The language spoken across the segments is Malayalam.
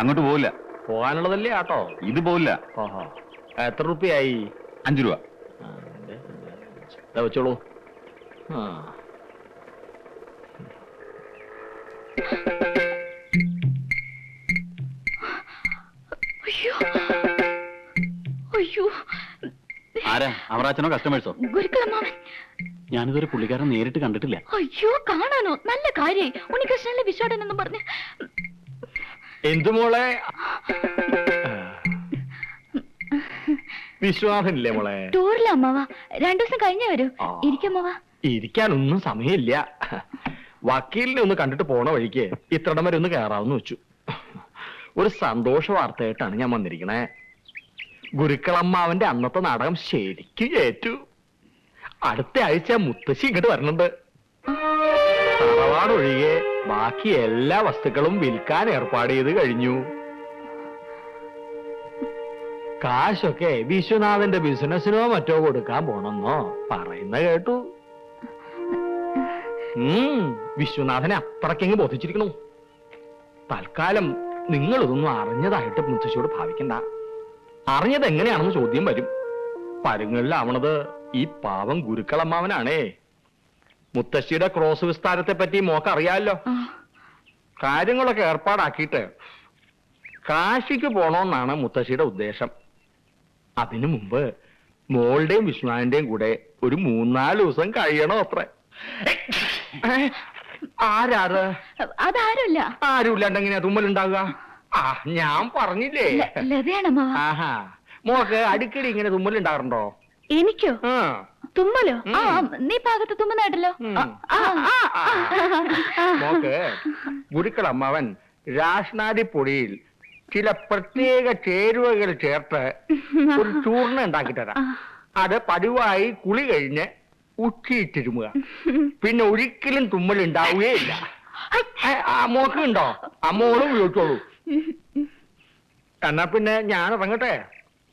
അങ്ങോട്ട് പോവില്ല. പോകാനുള്ളതല്ലേ ആട്ടോ? ഇത് പോവില്ല. ഓഹോ എത്ര റുപ്യായി? അഞ്ചു രൂപ. വെച്ചോളൂ. ആ. ആരാ? അവറാച്ചനോ കസ്റ്റമേഴ്സോ? ഗുരുക്കളമ്മാവൻ. ഞാനിതൊരു പുള്ളിക്കാരൻ നേരിട്ട് കണ്ടിട്ടില്ല. അയ്യോ കാണാനോ? നല്ല കാര്യായി. ഉണ്ണികൃഷ്ണനിലെ വിശ്വാടൻ എന്ന് പറഞ്ഞ് എന്തു മോളെ? വിശ്വാസമില്ലേ മോളെ? ടൂറിലെ അമ്മാവാ. രണ്ടു ദിവസം കഴിഞ്ഞേ വരൂ. ആ. ഇരിക്കമ്മാവ ഇരിക്കാനൊന്നും സമയമില്ല. വക്കീലിനെ ഒന്ന് കണ്ടിട്ട് പോണ വഴിക്ക് ഇത്രടം വരെ ഒന്ന് കയറാമെന്ന് വെച്ചു. ഒരു സന്തോഷ വാർത്തയായിട്ടാണ് ഞാൻ വന്നിരിക്കണേ. ഗുരുക്കളമ്മാവന്റെ അന്നത്തെ നാടകം ശരിക്കും ഏറ്റു. അടുത്ത ആഴ്ച മുത്തശ്ശി ഇങ്ങോട്ട് വരണുണ്ട്. ഒഴികെ ബാക്കി എല്ലാ വസ്തുക്കളും വിൽക്കാൻ ഏർപ്പാട് ചെയ്ത് കഴിഞ്ഞു. കാശൊക്കെ വിശ്വനാഥന്റെ ബിസിനസ്സിനോ മറ്റോ കൊടുക്കാൻ പോണെന്നോ പറയുന്ന കേട്ടു. വിശ്വനാഥനെ അത്രയ്ക്കങ്ങ് ബോധിച്ചിരിക്കണു. തൽക്കാലം നിങ്ങൾ ഇതൊന്നും അറിഞ്ഞതായിട്ട് മുത്തശ്ശിയോട് ഭാവിക്കണ്ട. അറിഞ്ഞത് എങ്ങനെയാണെന്ന് ചോദ്യം വരും. പരുങ്ങളിലാവണത് ഈ പാവം ഗുരുക്കളമ്മാവനാണേ. മുത്തശ്ശിയുടെ ക്രോസ് വിസ്താരത്തെ പറ്റി മോക്ക് അറിയാമല്ലോ കാര്യങ്ങളൊക്കെ ഏർപ്പാടാക്കിയിട്ട് കാശിക്ക് പോണോന്നാണ് മുത്തശ്ശിയുടെ ഉദ്ദേശം. അതിനു മുമ്പ് മോളുടെയും വിഷ്ണുവിന്റെയും കൂടെ ഒരു മൂന്നാൽ ദിവസം കഴിയണോ അത്ര. ആരാറ് അതാരുമില്ല. ആരും തുമ്മലുണ്ടാകുക ആ ഞാൻ പറഞ്ഞില്ലേ? ആഹാ. മോക്ക് അടിക്കടി ഇങ്ങനെ തുമ്മലുണ്ടാകാറുണ്ടോ? എനിക്കോ? ആ. തുമ്മലോ? ആ നീ ഭാഗത്ത് തുമ്മുന്നായിട്ടല്ലോ. മോക്ക് ഗുരുക്കളമ്മാവൻ രാഷ്നാദി പൊടിയിൽ ചില പ്രത്യേക ചേരുവകൾ ചേർത്ത് ഒരു ചൂർണ ഉണ്ടാക്കി തരാം. അത് പതിവായി കുളി കഴിഞ്ഞ് ഉച്ചയിട്ടിരുമുക. പിന്നെ ഒരിക്കലും തുമ്മൽ ഉണ്ടാവുകയില്ല ഏ, ആ മോക്ക് ഉണ്ടോ? അമ്മോളും ഉപയോഗിച്ചോളൂ. എന്നാ പിന്നെ ഞാൻ ഇറങ്ങട്ടെ?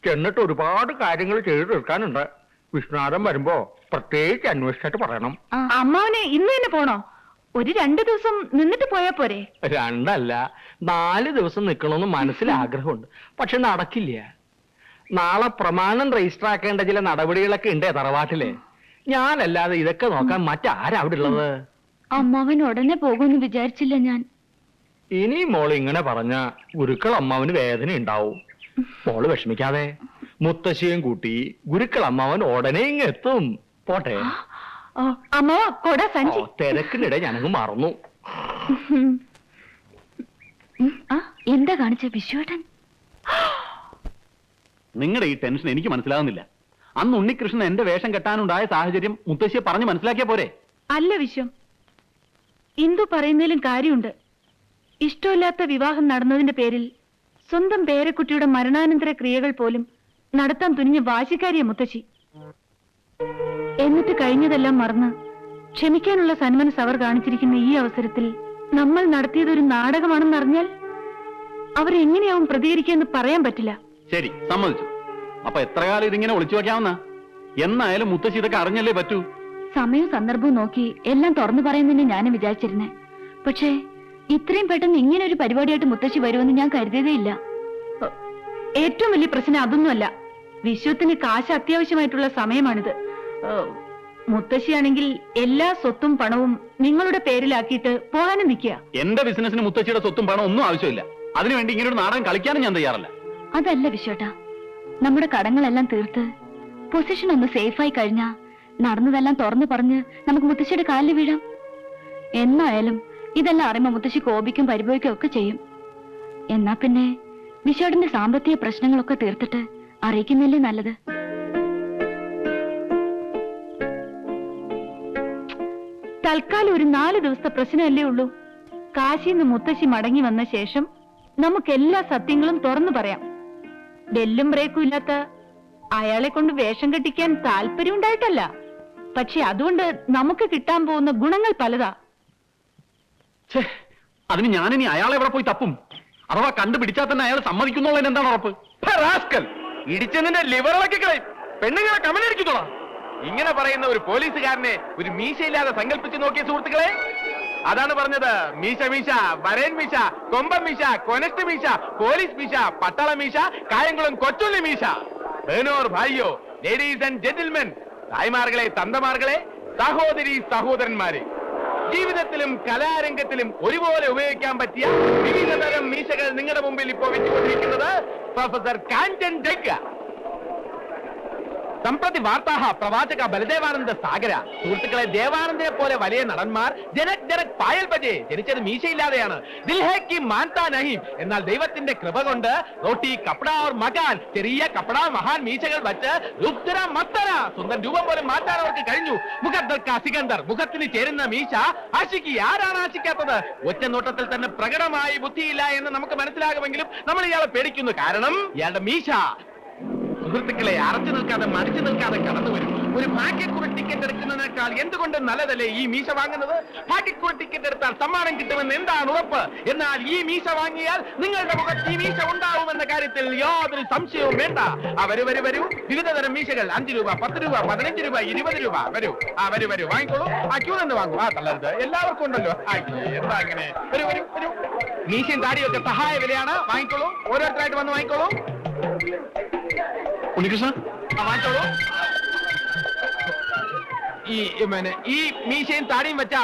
ചെന്നിട്ട് ഒരുപാട് കാര്യങ്ങൾ ചെയ്തു തീർക്കാനുണ്ട്. വിഷ്ണുനാഥൻ വരുമ്പോ പ്രത്യേകിച്ച് അന്വേഷിച്ചിട്ട് പറയണം. അമ്മാവനെ ഇന്ന് തന്നെ പോണോ? ഒരു രണ്ടു ദിവസം നിന്നിട്ട് പോയാ പോരെ? രണ്ടല്ല നാല് ദിവസം നിൽക്കണമെന്ന് മനസ്സിൽ ആഗ്രഹമുണ്ട്. പക്ഷെ നടക്കില്ല. നാളെ പ്രമാണം രജിസ്റ്റർ ആക്കേണ്ട ചില നടപടികളൊക്കെ ഉണ്ട് തറവാട്ടിലെ. ഞാനല്ലാതെ ഇതൊക്കെ നോക്കാൻ മറ്റാരാ അവിടെ ഉള്ളത്? അമ്മാവൻ ഉടനെ പോകുമെന്ന് വിചാരിച്ചില്ല ഞാൻ. ഇനി മോൾ ഇങ്ങനെ പറഞ്ഞ ഗുരുക്കൾ അമ്മാവന് വേദന ഉണ്ടാവും. മോൾ വിഷമിക്കാതെ. മുത്തശ്ശിയും കൂട്ടി ഗുരുക്കൾ അമ്മാവൻ ഉടനെ ഇങ്ങ് എത്തും. പോട്ടെ. കൊട ഓ, സഞ്ചി തിരക്കിനിടെ ഞാനങ്ങ് മറന്നു. ഉം. ഉം, ആ എന്താ കാണിച്ച വിശ്വേട്ടൻ? നിങ്ങളുടെ ഈ ടെൻഷൻ എനിക്ക് മനസ്സിലാകുന്നില്ല അന്ന് ഉണ്ണികൃഷ്ണൻ എന്റെ വേഷം കെട്ടാനുണ്ടായ സാഹചര്യം മുത്തശ്ശിയെ പറഞ്ഞു മനസ്സിലാക്കിയ പോരെ? അല്ല വിശ്വം. ഇന്ദു പറയുന്നതിലും കാര്യമുണ്ട്. ഇഷ്ടമില്ലാത്ത വിവാഹം നടന്നതിന്റെ പേരിൽ സ്വന്തം പേരക്കുട്ടിയുടെ മരണാനന്തര ക്രിയകൾ പോലും നടത്താൻ തുനിഞ്ഞ വാശിക്കാരിയ മുത്തശ്ശി. എന്നിട്ട് കഴിഞ്ഞതെല്ലാം മറന്ന് ക്ഷമിക്കാനുള്ള സന്മനസ് അവർ കാണിച്ചിരിക്കുന്ന ഈ അവസരത്തിൽ നമ്മൾ നടത്തിയതൊരു നാടകമാണെന്നറിഞ്ഞാൽ അവരെങ്ങനെയാവും പ്രതികരിക്കുക പറയാൻ പറ്റില്ല. ശരി സമ്മതിച്ചു. അപ്പൊ എത്ര കാലം ഇതിങ്ങനെ ഒളിച്ചു വെക്കാവുന്ന? എന്നായാലും മുത്തശ്ശി ഇതൊക്കെ അറിഞ്ഞല്ലേ പറ്റൂ? സമയവും സന്ദർഭവും നോക്കി എല്ലാം തുറന്നു പറയുന്നതിന് ഞാനും വിചാരിച്ചിരുന്നേ. പക്ഷേ ഇത്രയും പെട്ടെന്ന് ഇങ്ങനെ ഒരു പരിപാടിയായിട്ട് മുത്തശ്ശി വരുമെന്ന് ഞാൻ കരുതിയതേ ഇല്ല. ഏറ്റവും വലിയ പ്രശ്നം അതൊന്നുമല്ല. വിശ്വത്തിന് കാശ് അത്യാവശ്യമായിട്ടുള്ള സമയമാണിത്. മുത്തശ്ശിയാണെങ്കിൽ എല്ലാ സ്വത്തും പണവും നിങ്ങളുടെ പേരിലാക്കിയിട്ട് പോകാനും നിൽക്കുക. എന്റെ ബിസിനസിന് മുത്തശ്ശിയുടെ സ്വത്തും പണം ഒന്നും ആവശ്യമില്ല. അതിനുവേണ്ടി ഇങ്ങനെ ഒരു നാടകം കളിക്കാനും ഞാൻ തയ്യാറല്ല. അതല്ല വിശ്വട്ടാ. നമ്മുടെ കടങ്ങളെല്ലാം തീർത്ത് പൊസിഷൻ ഒന്ന് സേഫായി കഴിഞ്ഞാ നടന്നതെല്ലാം തുറന്നു പറഞ്ഞ് നമുക്ക് മുത്തശ്ശിയുടെ കാലിൽ വീഴാം. എന്നായാലും ഇതെല്ലാം അറിയുമ്പോ മുത്തശ്ശി കോപിക്കും പരിഭവിക്കും ഒക്കെ ചെയ്യും. എന്നാ പിന്നെ വിശ്വേട്ടന്റെ സാമ്പത്തിക പ്രശ്നങ്ങളൊക്കെ തീർത്തിട്ട് അറിയിക്കുന്നില്ലേ നല്ലത്? തൽക്കാലം ഒരു നാല് ദിവസത്തെ പ്രശ്നമല്ലേ ഉള്ളൂ. കാശിന്ന് മുത്തശ്ശി മടങ്ങി വന്ന ശേഷം നമുക്ക് എല്ലാ സത്യങ്ങളും തുറന്നു പറയാം. ബെല്ലും ബ്രേക്കും ഇല്ലാത്ത അയാളെ കൊണ്ട് വേഷം കെട്ടിക്കാൻ താല്പര്യം ഉണ്ടായിട്ടല്ല. പക്ഷെ അതുകൊണ്ട് നമുക്ക് കിട്ടാൻ പോകുന്ന ഗുണങ്ങൾ പലതാ. അതിന് ഞാനിനി അയാളെ എവിടെ പോയി തപ്പും? അഥവാ കണ്ടുപിടിച്ചാൽ തന്നെ അയാൾ സമ്മതിക്കുന്നുള്ളതിന് എന്താണ് ഉറപ്പ്? ഇടിച്ചതിന്റെ ലിവറിളക്കി കളയും. പെണ്ണുങ്ങളെ കമലടിക്കുന്നോളാം ഇങ്ങനെ പറയുന്ന ഒരു പോലീസുകാരനെ ഒരു മീശയില്ലാതെ സങ്കല്പിച്ച് നോക്കിയ സുഹൃത്തുക്കളെ അതാണ് പറഞ്ഞത് മീശ മീശ വരേൻ മീശ കൊമ്പൻ മീശ കൊനസ്റ്റ് മീശ പോലീസ് മീശ പട്ടാള മീശ കായംകുളം കൊച്ചുള്ളി മീശ. ബേനോർ ഭായിയോ ലേഡീസ് ആൻഡ് ജെന്റിൽമെൻ തായ്മാർകളെ തന്തമാർകളെ സഹോദരി സഹോദരന്മാരെ. ജീവിതത്തിലും കലാരംഗത്തിലും ഒരുപോലെ ഉപയോഗിക്കാൻ പറ്റിയ വിവിധ തരം മീശകൾ നിങ്ങളുടെ മുമ്പിൽ ഇപ്പോൾ വെച്ചുകൊണ്ടിരിക്കുന്നത് പ്രൊഫസർ കാഞ്ചൻ ഡെക്ക സംപ്രതി വാർത്താഹ പ്രവാചക ബലദേവാനന്ദ സാഗര. സുഹൃത്തുക്കളെ ദേവാനന്ദനെ പോലെ വലിയ നടന്മാർ ജനക് ജനക് പായൽ ബജെ ജനിച്ചത് മീശയില്ലാതെയാണ്. ദിൽഹേക്ക് മാൻതാ നഹീം. എന്നാൽ ദൈവത്തിന്റെ കൃപ കൊണ്ട് റോട്ടി കപ്പട ഓർ മകാൻ ചെറിയ കപ്പട മഹാൻ മീശകൾ വച്ച് ലുപ്തര മത്തര സ്വന്തം രൂപം പോലും മാറ്റാൻ അവർക്ക് കഴിഞ്ഞു. മുഖദ്ദർക്ക സികന്ദർ മുഖത്തിന് ചേരുന്ന മീശ ആശിക്ക് ആരാണ് ആശിക്കാത്തത്? ഒറ്റ നോട്ടത്തിൽ തന്നെ പ്രകടമായി ബുദ്ധിയില്ല എന്ന് നമുക്ക് മനസ്സിലാകുമെങ്കിലും നമ്മൾ ഇയാളെ പേടിക്കുന്നു. കാരണം ഇയാളുടെ മീശ സുഹൃത്തുക്കളെ അറച്ചു നിൽക്കാതെ മടിച്ചു നിൽക്കാതെ കടന്നു വരും. ഒരു ഭാഗ്യക്കുറി ടിക്കറ്റ് എടുക്കുന്നതിനേക്കാൾ എന്തുകൊണ്ട് നല്ലതല്ലേ ഈ മീശ വാങ്ങുന്നത്? ഭാഗ്യക്കുറി ടിക്കറ്റ് എടുത്താൽ സമ്മാനം കിട്ടുമെന്ന് എന്താണ് ഉറപ്പ്? എന്നാൽ ഈ മീശ വാങ്ങിയാൽ നിങ്ങളുടെ മുഖത്ത് ഈ മീശ ഉണ്ടാവുമെന്ന കാര്യത്തിൽ യാതൊരു സംശയവും വേണ്ട. ആ വരൂ വരൂ വരൂ. വിവിധ തരം മീശകൾ. അഞ്ചു രൂപ പത്ത് രൂപ പതിനഞ്ച് രൂപ ഇരുപത് രൂപ. വരൂ. ആ വരൂ വരൂ. വാങ്ങിക്കോളൂ. ആ ക്യൂ നിന്ന് വാങ്ങൂ. ആ തള്ളരുത്. എല്ലാവർക്കും ഉണ്ടല്ലോ. എന്താ അങ്ങനെ വരൂ വരൂ വരൂ. മീശയും താടിയൊക്കെ സഹായ വിലയാണ്. വാങ്ങിക്കോളൂ. ഓരോരുത്തരായിട്ട് വന്ന് വാങ്ങിക്കോളൂ. ഉണ്ണികൃഷ്ണ? വാങ്ങിച്ചോളൂ. ഈ പിന്നെ ഈ മീശയും താടിയും വെച്ച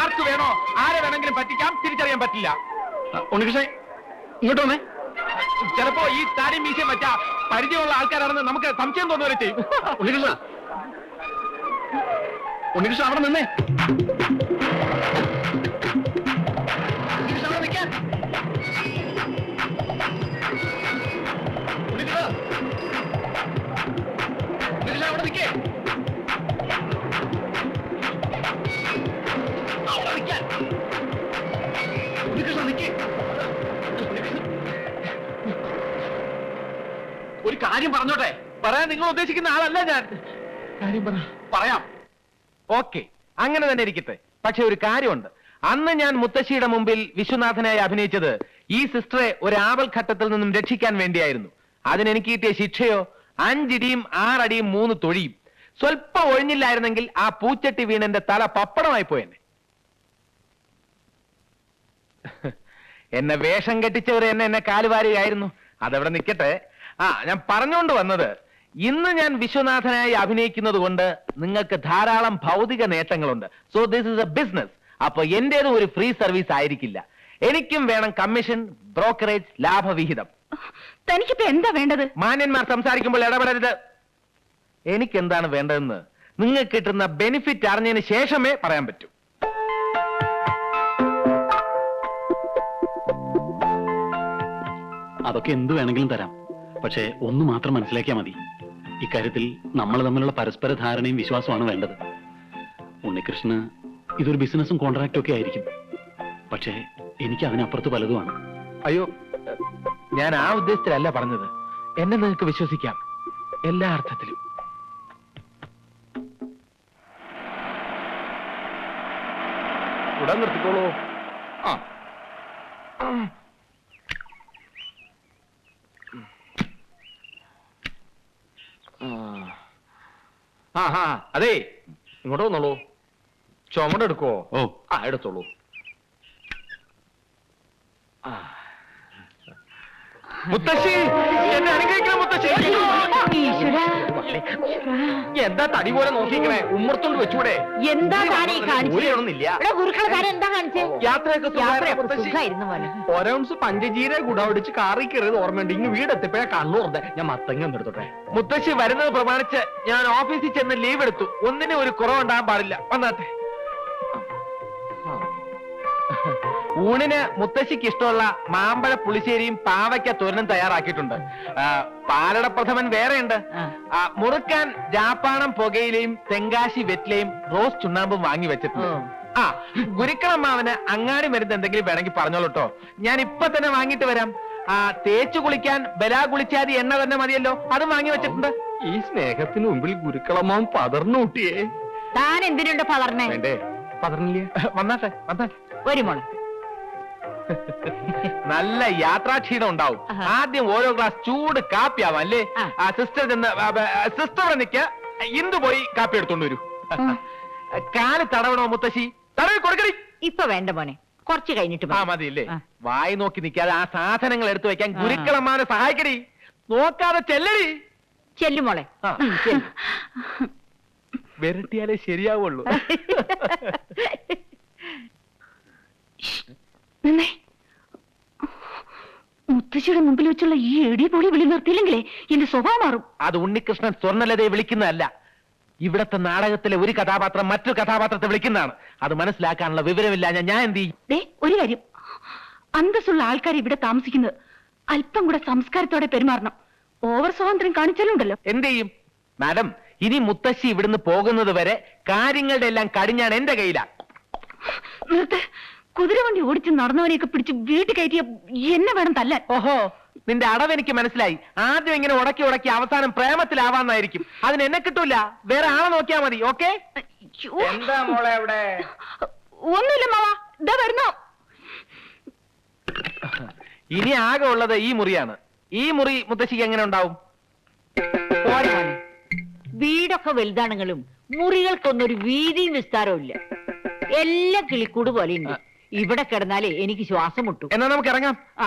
ആർക്ക് വേണോ ആരെ വേണമെങ്കിലും പറ്റിക്കാം തിരിച്ചറിയാൻ പറ്റില്ല. ഉണ്ണികൃഷ്ണ ഇങ്ങോട്ട് വന്നേ. ചിലപ്പോ ഈ താടിയും മീശയും വെച്ച പരിചയമുള്ള ആൾക്കാരാണെന്ന് നമുക്ക് സംശയം തോന്നുവരെ ചെയ്യും. ഉണ്ണികൃഷ്ണ. ഉണ്ണികൃഷ്ണ അവിടെ നിന്നേ. കാര്യം പറഞ്ഞോട്ടെ. പറയാൻ നിങ്ങൾ ഉദ്ദേശിക്കുന്ന ആളല്ല ഞാൻ. കാര്യം പറ. പറയാം. ഓക്കെ അങ്ങനെ തന്നെ ഇരിക്കട്ടെ. പക്ഷെ ഒരു കാര്യമുണ്ട്. അന്ന് ഞാൻ മുത്തശ്ശിയുടെ മുമ്പിൽ വിശ്വനാഥനായി അഭിനയിച്ചത് ഈ സിസ്റ്ററെ ഒരു ആവൽ ഘട്ടത്തിൽ നിന്നും രക്ഷിക്കാൻ വേണ്ടിയായിരുന്നു. അതിനെനിക്ക് കിട്ടിയ ശിക്ഷയോ? അഞ്ചിടിയും ആറടിയും മൂന്ന് തൊഴിയും. സ്വല്പം ഒഴിഞ്ഞില്ലായിരുന്നെങ്കിൽ ആ പൂച്ചട്ടി വീണന്റെ തല പപ്പടമായി പോയെന്നെ. എന്നെ വേഷം കെട്ടിച്ചവർ എന്നെ എന്നെ കാലുവാരുകയായിരുന്നു അതവിടെ നിൽക്കട്ടെ ആ ഞാൻ പറഞ്ഞുകൊണ്ട് വന്നത് ഇന്ന് ഞാൻ വിശ്വനാഥനായി അഭിനയിക്കുന്നത് കൊണ്ട് നിങ്ങൾക്ക് ധാരാളം ഭൗതിക നേട്ടങ്ങളുണ്ട്. So this is a business അപ്പൊ എന്റേതും ഒരു ഫ്രീ സർവീസ് ആയിരിക്കില്ല. എനിക്കും വേണം കമ്മീഷൻ ബ്രോക്കറേജ് ലാഭവിഹിതം. തനിക്കിപ്പോ എന്താ വേണ്ടത്? മാന്യന്മാർ സംസാരിക്കുമ്പോൾ ഇടപെടരുത്. എനിക്ക് എന്താണ് വേണ്ടതെന്ന് നിങ്ങൾക്ക് കിട്ടുന്ന ബെനിഫിറ്റ് അറിഞ്ഞതിന് ശേഷമേ പറയാൻ പറ്റൂ. അതൊക്കെ എന്ത് വേണമെങ്കിലും തരാം. പക്ഷേ ഒന്ന് മാത്രം മനസ്സിലാക്കിയാൽ മതി. ഇക്കാര്യത്തിൽ നമ്മൾ തമ്മിലുള്ള പരസ്പര ധാരണയും വിശ്വാസമാണ് വേണ്ടത്. ഉണ്ണികൃഷ്ണന് ഇതൊരു ബിസിനസ്സും കോൺട്രാക്റ്റും ഒക്കെ ആയിരിക്കും. പക്ഷേ എനിക്ക് അതിനപ്പുറത്ത് പലതുമാണ്. അയ്യോ ഞാൻ ആ ഉദ്ദേശത്തിലല്ല പറഞ്ഞത്. എന്നെ നിങ്ങൾക്ക് വിശ്വസിക്കാം. എല്ലാ അർത്ഥത്തിലും. ഉടൻ നിർത്തിക്കോളൂ ആ ആ ഹാ അതെ ഇങ്ങോട്ട് വന്നോളൂ. ചുമട് എടുക്കോ ഓ. ആ എടുത്തോളൂ. മുത്തശ്ശി എന്നെ അനുഗ്രഹിക്കണം മുത്തശ്ശി. എന്താ തടി പോലെ നോക്കിക്കണേ ഉമ്മർത്തോണ്ട് വെച്ചൂടെ? എന്താ താനീ ഇവിടെ ഗുരുക്കളെ കാര്യം എന്താ കാണിച്ചേ? യാത്രയൊക്കെ സുഖമായിരുന്നോ, മോനെ. ഒരൗൺസ് പഞ്ചജീര കുടപിടിച്ച് കാറി കയറിയത് ഓർമ്മയുണ്ട്. ഇങ്ങ് വീടെത്തിപ്പോഴാ കണ്ണൂർതെ ഞാൻ മത്തങ്ങ എന്നെടുത്തോട്ടെ മുത്തശ്ശി വരുന്നത് പ്രമാണിച്ച് ഞാൻ ഓഫീസിൽ ചെന്ന് ലീവ് എടുത്തു. ഒന്നിനും ഒരു കുറവുണ്ടാകാൻ പാടില്ല. വന്നാട്ടെ. ഊണിന് മുത്തശ്ശിക്ക് ഇഷ്ടമുള്ള മാമ്പഴ പുളിശ്ശേരിയും പാവയ്ക്ക തോരനും തയ്യാറാക്കിയിട്ടുണ്ട്. പാലട പ്രഥമൻ വേറെയുണ്ട്. മുറുക്കാൻ ജാപ്പാണം പുകയിലയും തെങ്കാശി വെറ്റിലയും റോസ് ചുണ്ണാമ്പും വാങ്ങി വെച്ചിട്ടുണ്ട്. ആ ഗുരുക്കളമ്മാവന് അങ്ങാടി മരുന്ന് എന്തെങ്കിലും വേണമെങ്കിൽ പറഞ്ഞോളൂട്ടോ ഞാൻ ഇപ്പൊ തന്നെ വാങ്ങിട്ട് വരാം. ആ തേച്ചു കുളിക്കാൻ ബലാ കുളിച്ചാതി എണ്ണ തന്നെ മതിയല്ലോ. അതും വാങ്ങി വെച്ചിട്ടുണ്ട്. ഈ സ്നേഹത്തിന് മുമ്പിൽ ഗുരുക്കളമ്മാവൻ പതർന്നു കൂട്ടിയേ. താൻ എന്തിനുണ്ട് പതർന്നേ? വേണ്ടേ? പതർന്നില്ലേ? വന്നാട്ടെ വന്നാട്ടെ. ഒരു മോളെ. നല്ല യാത്രാക്ഷീണം ഉണ്ടാവും. ആദ്യം ഓരോ ഗ്ലാസ് ചൂട് കാപ്പി ആവാം അല്ലേ? ആ. സിസ്റ്റർ ചെന്ന് സിസ്റ്റർ നിക്ക ഇന്ത് പോയി കാപ്പി എടുത്തോണ്ട് വരൂ. കാൽ തടവണോ മുത്തശ്ശി? തടവി കൊടുക്കണി ഇപ്പൊ വേണ്ട മോനെ. കുറച്ച് കഴിഞ്ഞിട്ട് ആ മതി. മതി ഇല്ലേ വായി നോക്കി നിൽക്കാതെ ആ സാധനങ്ങൾ എടുത്തു വെക്കാൻ ഗുരുക്കളമ്മാനെ സഹായിക്കടി. നോക്കാതെ ചെല്ലടി. ചെല്ലുമോളെ വിരട്ടിയാലേ ശരിയാവുള്ളൂ. നിന്നേ. മുത്തശ്ശിയുടെ മുമ്പിൽ വെച്ചുള്ള ഈ എടി പൊളി വിളി നിർത്തിയില്ലെങ്കിലേ എന്റെ സ്വഭാവം മാറും. അത് ഉണ്ണികൃഷ്ണൻ സ്വർണലതയെ വിളിക്കുന്നതല്ല. ഇവിടത്തെ നാടകത്തിലെ ഒരു കഥാപാത്രം മറ്റൊരു കഥാപാത്രത്തെ വിളിക്കുന്നതാണ്. അത് മനസ്സിലാക്കാനുള്ള വിവരമില്ല. ഞാൻ ഞാൻ എന്ത് ചെയ്യും? ദേ ഒരു കാര്യം. അന്തസ്സുള്ള ആൾക്കാർ ഇവിടെ താമസിക്കുന്നത് അല്പം കൂടെ സംസ്കാരത്തോടെ പെരുമാറണം. ഓവർ സ്വാതന്ത്ര്യം കാണിച്ചാലുണ്ടല്ലോ. എന്ത് ചെയ്യും? മാഡം ഇനി മുത്തശ്ശി ഇവിടുന്ന് പോകുന്നത് വരെ കാര്യങ്ങളുടെ എല്ലാം കടിഞ്ഞാണ് എന്റെ കയ്യിലാ. നിർത്ത്. കുതിരവണ്ടി ഓടിച്ച് നടന്നവനെയൊക്കെ പിടിച്ച് വീട്ടിൽ കയറ്റിയ എന്നെ വേണം തല്ലാൻ. ഓഹോ നിന്റെ അടവ് എനിക്ക് മനസ്സിലായി. ആദ്യം ഇങ്ങനെ ഉടക്കി ഉടക്കി അവസാനം പ്രേമത്തിലാവാന്നായിരിക്കും. അതിന് എന്നെ കിട്ടൂല. വേറെ ആളെ നോക്കിയാ മതി ഓക്കെ? അയ്യോ. എന്താ മോളെ അവിടെ? ഒന്നുമില്ല മാവാ. ഇതാ വരുന്നു. ഇനി ആകെ ഉള്ളത് ഈ മുറിയാണ്. ഈ മുറി മുത്തശ്ശിക്ക് എങ്ങനെ ഉണ്ടാവും? പോരെ മോനെ. വീടൊക്കെ വലുതാണെങ്കിലും മുറികൾക്കൊന്നൊരു ഒരു വീതിയും വിസ്താരവും ഇല്ല. എല്ലാം കിളിക്കൂട് പോലെ ഉണ്ട് ഇവിടെ കിടന്നാലേ എനിക്ക് ശ്വാസം മുട്ടും. എന്നാ നമുക്ക് ഇറങ്ങാം. ആ.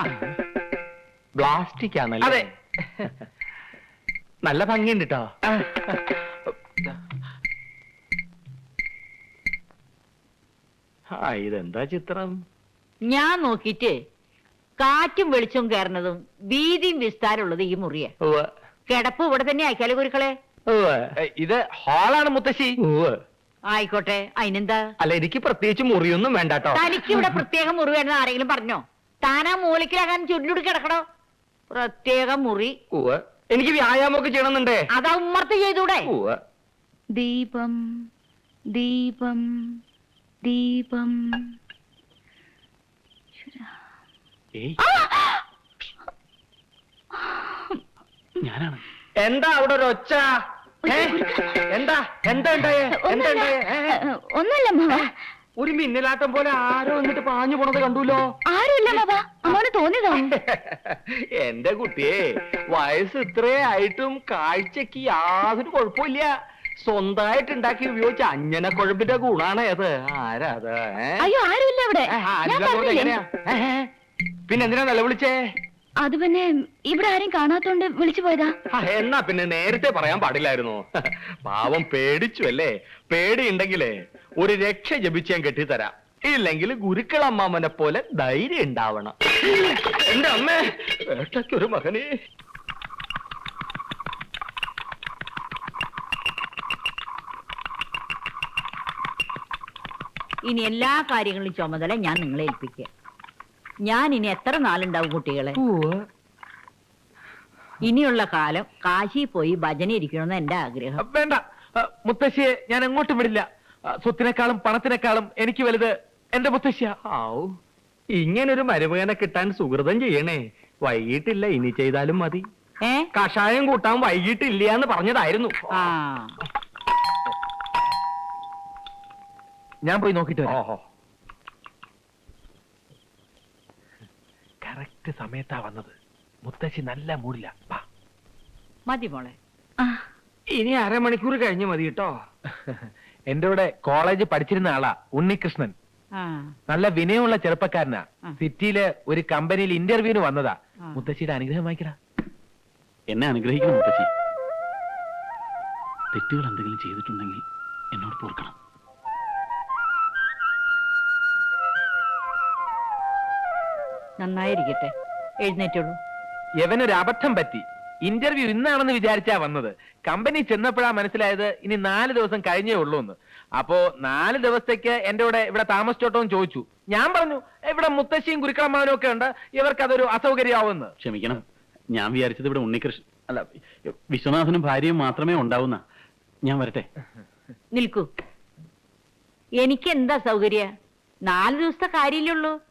പ്ലാസ്റ്റിക് ആണല്ലേ അതെ. നല്ല ഭംഗിയുണ്ട് കേട്ടോ ആ ഇതെന്താ ചിത്രം? ഞാൻ നോക്കിയിട്ട് കാറ്റും വെളിച്ചവും കയറുന്നതും വീതിയും വിസ്താരമുള്ളത് ഈ മുറിയെ. ഉവ്വ്, കിടപ്പ് ഇവിടെ തന്നെ അയക്കാലെ കുരുക്കളെ ഉവ്വ്, ഇത് ഹാളാണ് മുത്തശ്ശി. ഉവ്വ്. ആയിക്കോട്ടെ അതിനെന്താ? അല്ല എനിക്ക് പ്രത്യേകിച്ച് മുറിയൊന്നും വേണ്ട കേട്ടോ തനിക്ക് ഇവിടെ പ്രത്യേക മുറി വേണമെന്ന് ആരെങ്കിലും പറഞ്ഞോ? താനാ മൂലക്കിലാകാൻ ചുരുണ്ടി കിടക്കണോ? പ്രത്യേക മുറി. എനിക്ക് വ്യായാമമൊക്കെ ചെയ്യണമെന്നുണ്ടേ. അതാ ഉമ്മർത്ത് ചെയ്തൂടെ. ദീപം ദീപം ദീപം. ഞാനാണ്. എന്താ അവിടെ ഒരു ഒച്ച? എന്താ? എന്താ ഉണ്ടായേ? എന്താ ഉണ്ടായേ? ഏ? ഒന്നുമില്ല മാവ ഒരു മിന്നലാട്ടം പോലെ ആരോ എന്നിട്ട് പാഞ്ഞു പോണത് കണ്ടുല്ലോ? ആരുമില്ല ബാബാ അമ്മോന് തോന്നിയതോ. എന്റെ കുട്ടിയെ വയസ്സ് ഇത്രേ ആയിട്ടും കാഴ്ചക്ക് യാതൊരു കുഴപ്പമില്ല. സ്വന്തമായിട്ട് ഉണ്ടാക്കി ഉപയോഗിച്ച അഞ്ഞന കുഴമ്പിന്റെ ഗുണാണ് ഏത് ആരാ അത് ഏ? അയ്യോ ആരുമില്ല അവിടെ. പിന്നെ എന്തിനാ നിലവിളിച്ചേ? അത് പിന്നെ ഇവിടെ ആരും കാണാത്തോണ്ട് വിളിച്ചു പോയതാ. എന്നാ പിന്നെ നേരത്തെ പറയാൻ പാടില്ലായിരുന്നു. പാവം പേടിച്ചു അല്ലേ? പേടിയുണ്ടെങ്കിലേ ഒരു രക്ഷ ജപിച്ച് ഞാൻ കെട്ടിത്തരാം. ഇല്ലെങ്കിൽ ഗുരുക്കളമ്മാമനെ പോലെ ധൈര്യം ഉണ്ടാവണം. എന്റെ അമ്മേ വേട്ടയ്ക്കൊരു മകനെ. ഇനി എല്ലാ കാര്യങ്ങളും ചുമതല ഞാൻ നിങ്ങളെ ഏൽപ്പിക്കുക ഞാൻ ഇനി എത്ര നാളുണ്ടാവും കുട്ടികളെ? ഇനിയുള്ള കാലം കാശി പോയി ഭജന ഇരിക്കണമെന്ന് എന്റെ ആഗ്രഹം. വേണ്ട. മുത്തശ്ശിയെ ഞാൻ എങ്ങോട്ടും വിടില്ല. സ്വത്തിനേക്കാളും പണത്തിനേക്കാളും എനിക്ക് വലുത് എന്റെ മുത്തശ്ശിയ. ആവൂ ഇങ്ങനൊരു മരുമകനെ കിട്ടാൻ സുഹൃതം ചെയ്യണേ. വൈകിട്ടില്ല ഇനി ചെയ്താലും മതി. കഷായം കൂട്ടാൻ വൈകിട്ടില്ല എന്ന് പറഞ്ഞതായിരുന്നു ഞാൻ പോയി നോക്കിട്ട് ഓഹോ. കറക്റ്റ് സമയത്താ വന്നത്. മുത്തശ്ശി നല്ല മൂടില്ല വാ. മതി മോളെ. ഇനി അരമണിക്കൂർ കഴിഞ്ഞ് മതി കേട്ടോ. എന്റെ കൂടെ കോളേജ് പഠിച്ചിരുന്ന ആളാ ഉണ്ണികൃഷ്ണൻ. ആ. നല്ല വിനയമുള്ള ചെറുപ്പക്കാരനാ. സിറ്റിയിലെ ഒരു കമ്പനിയിൽ ഇന്റർവ്യൂവിന് വന്നതാ. മുത്തശ്ശിയുടെ അനുഗ്രഹം വായിക്കടാ എന്നെ അനുഗ്രഹിക്കണം മുത്തശ്ശി. തെറ്റുകൾ എന്തെങ്കിലും ചെയ്തിട്ടുണ്ടെങ്കിൽ എന്നോട് പൊറുക്കണം. നന്നായിരിക്കട്ടെ. എഴുന്നേറ്റുള്ളൂ. യവനൊരു അബദ്ധം പറ്റി. ഇന്റർവ്യൂ ഇന്നാണെന്ന് വിചാരിച്ചാ വന്നത്. കമ്പനി ചെന്നപ്പോഴാ മനസ്സിലായത് ഇനി നാല് ദിവസം കഴിഞ്ഞേ ഉള്ളൂ എന്ന് അപ്പോ നാല് ദിവസത്തേക്ക് എന്റെ കൂടെ ഇവിടെ താമസിച്ചോട്ടോന്ന് ചോദിച്ചു. ഞാൻ പറഞ്ഞു ഇവിടെ മുത്തശ്ശിയും കുരുക്കളമാനും ഒക്കെ ഉണ്ട്. ഇവർക്ക് അതൊരു അസൗകര്യമാവുമെന്ന് ക്ഷമിക്കണം. ഞാൻ വിചാരിച്ചത് ഇവിടെ ഉണ്ണികൃഷ്ണൻ അല്ല വിശ്വനാഥനും ഭാര്യയും മാത്രമേ ഉണ്ടാവുന്ന. ഞാൻ വരട്ടെ. നിൽക്കൂ. എനിക്ക് എന്താ സൗകര്യ? നാല് ദിവസത്തെ കാര്യമില്ലുള്ളൂ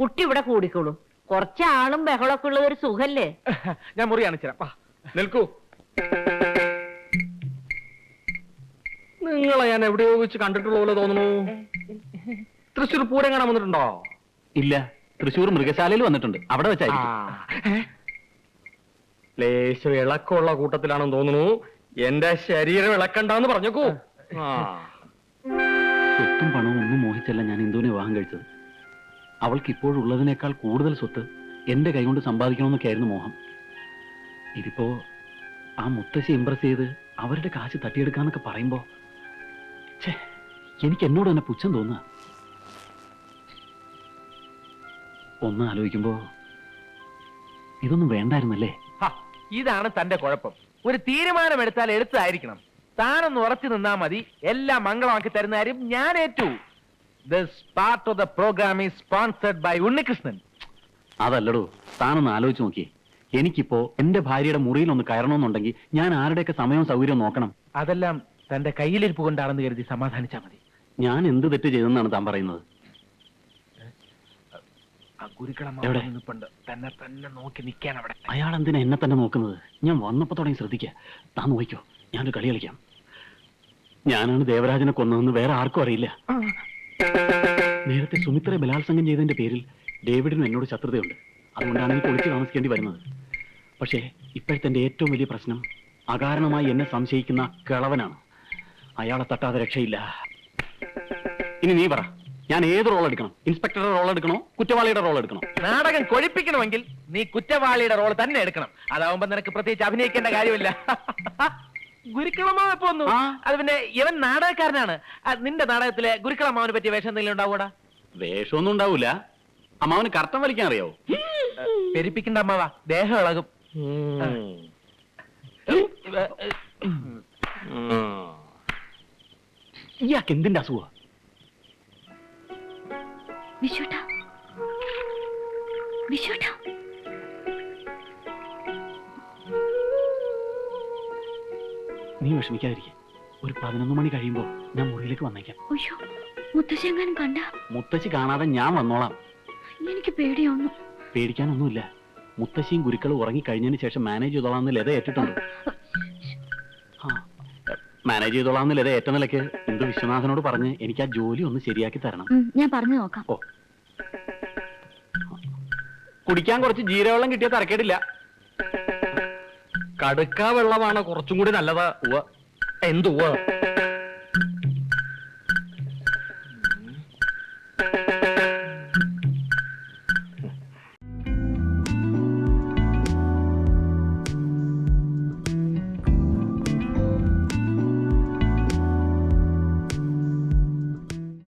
കുട്ടി ഇവിടെ കൂടിക്കോളൂ. കുറച്ച് ആളും ബഹളമൊക്കെ ഉള്ളത് ഒരു സുഖല്ലേ? ഞാൻ മുറി കാണിച്ചുതരാം വാ. നിൽക്കൂ. നിങ്ങളെ ഞാൻ എവിടെയോ വെച്ച് കണ്ടിട്ടുള്ള പോലെ തോന്നുന്നു. തൃശ്ശൂർ പൂരം കാണാൻ വന്നിട്ടുണ്ടോ? ഇല്ല തൃശ്ശൂർ മൃഗശാലയിൽ വന്നിട്ടുണ്ട്. അവിടെ വെച്ചായിരിക്കും. ലേശം ഇളക്കമുള്ള കൂട്ടത്തിലാണെന്ന് തോന്നുന്നു. എന്റെ ശരീരം ഇളക്കണ്ടെന്ന് പറഞ്ഞേക്കൂ. സ്വത്തും പണവും ഒന്നും മോഹിച്ചല്ല ഞാൻ ഇന്ദുവിനെ വിവാഹം കഴിച്ചത്. അവൾക്ക് ഇപ്പോഴുള്ളതിനേക്കാൾ കൂടുതൽ സ്വത്ത് എന്റെ കൈകൊണ്ട് സമ്പാദിക്കണമെന്നൊക്കെയായിരുന്നു മോഹം. ഇതിപ്പോ ആ മുത്തശ്ശി ഇമ്പ്രസ് ചെയ്ത് അവരുടെ കാശ് തട്ടിയെടുക്കാന്നൊക്കെ പറയുമ്പോ ഛേ എനിക്ക് എന്നോട് തന്നെ പുച്ഛം തോന്നുക ഒന്ന് ആലോചിക്കുമ്പോ ഇതൊന്നും വേണ്ടായിരുന്നല്ലേ? ഇതാണ് തന്റെ കുഴപ്പം. ഒരു തീരുമാനമെടുത്താൽ എടുത്തായിരിക്കണം. താനൊന്ന് ഉറച്ചു നിന്നാ മതി. എല്ലാം മംഗളമാക്കി തരുന്ന കാര്യം ഞാൻ ഏറ്റു. This part of the program is sponsored by Unnikrishnan. അതല്ലടോ താനൊന്ന് ആലോചിച്ച് നോക്കിയേ. എനിക്കിപ്പോ എന്റെ ഭാര്യയുടെ മുറിയിൽ ഒന്ന് കയറണമെന്നുണ്ടെങ്കിൽ ഞാൻ ആരുടെയൊക്കെ സമയവും സൗകര്യവും നോക്കണം. അതെല്ലാം തന്റെ കയ്യിലിരിപ്പ് കൊണ്ടാണെന്ന് കരുതി സമാധാനിച്ചാൽ മതി. ഞാൻ എന്ത് തെറ്റ് ചെയ്തെന്നാണ് താൻ പറയുന്നത്? എവിടെ? നിൽപ്പുണ്ട് തന്നെ തന്നെ നോക്കി നിൽക്കാൻ അവിടെ. അയാൾ എന്തിനാ എന്നെ തന്നെ നോക്കുന്നത്? ഞാൻ വന്നപ്പോ തുടങ്ങി ശ്രദ്ധിക്കുക താൻ നോക്കിക്കോ ഞാനൊരു കളി കളിക്കാം. ഞാനാണ് ദേവരാജനെ കൊന്നതെന്ന് വേറെ ആർക്കും അറിയില്ല. നേരത്തെ സുമിത്രയെ ബലാത്സംഗം ചെയ്തതിന്റെ പേരിൽ ഡേവിഡിനും എന്നോട് ശത്രുതയുണ്ട്. അതുകൊണ്ടാണ് എനിക്ക് ഒളിച്ചു താമസിക്കേണ്ടി വരുന്നത്. പക്ഷേ ഇപ്പോഴത്തെ ഏറ്റവും വലിയ പ്രശ്നം അകാരണമായി എന്നെ സംശയിക്കുന്ന കിളവനാണ്. അയാളെ തട്ടാതെ രക്ഷയില്ല. ഇനി നീ പറ. ഞാൻ ഏത് റോൾ എടുക്കണം? ഇൻസ്പെക്ടറുടെ റോൾ എടുക്കണോ? കുറ്റവാളിയുടെ റോൾ എടുക്കണോ? നാടകം കൊഴിപ്പിക്കണമെങ്കിൽ നീ കുറ്റവാളിയുടെ റോൾ തന്നെ എടുക്കണം. അതാവുമ്പോ നിനക്ക് പ്രത്യേകിച്ച് അഭിനയിക്കേണ്ട കാര്യമില്ല. ഗുരുക്കളമാവ് എപ്പോ വന്നു അത് പിന്നെ ഇവൻ നാടകക്കാരനാണ്. നിന്റെ നാടകത്തിലെ ഗുരുക്കളമാവിനെ പറ്റിയ വേഷം എന്തെങ്കിലും ഉണ്ടാവൂടാ? വേഷമൊന്നും ഉണ്ടാവൂല. അമ്മാവന് കർത്തം വലിക്കാൻ അറിയാവോ? പെരിപ്പിക്കണ്ട അമ്മാവാ. ദേഹം ഇളകും. ഇയാൾക്ക് എന്തിന്റെ അസുഖ വിശുട്ടാ വിശുട്ടാ വിഷമിക്കാതിരിക്കെ ഒരു പതിനൊന്ന് മണി കഴിയുമ്പോൾ ഞാൻ മുറിയിലേക്ക് വന്നേക്കാം. അയ്യോ മുത്തശ്ശെങ്ങാനും കണ്ട? മുത്തശ്ശി കാണാതെ ഞാൻ വന്നോളാം. എനിക്ക് പേടിയൊന്നും പേടിക്കാനൊന്നുമില്ല. മുത്തശ്ശിയും ഗുരുക്കളും ഉറങ്ങി കഴിഞ്ഞതിന് ശേഷം മാനേജ് ചെയ്തോളാന്ന് ലത ഏറ്റിട്ടുണ്ട്. മാനേജ് ചെയ്തോളാന്ന് ലത ഏറ്റ നിലയ്ക്ക് എന്ത് വിശ്വനാഥനോട് പറഞ്ഞ് എനിക്ക് ആ ജോലി ഒന്ന് ശരിയാക്കി തരണം. ഞാൻ പറഞ്ഞു നോക്കാം. ഓ. കുടിക്കാൻ കുറച്ച് ജീരവെള്ളം കിട്ടിയാൽ തരക്കേടില്ല. കടുക്ക വെള്ളമാണ് കുറച്ചും കൂടി നല്ലത്. ഉവ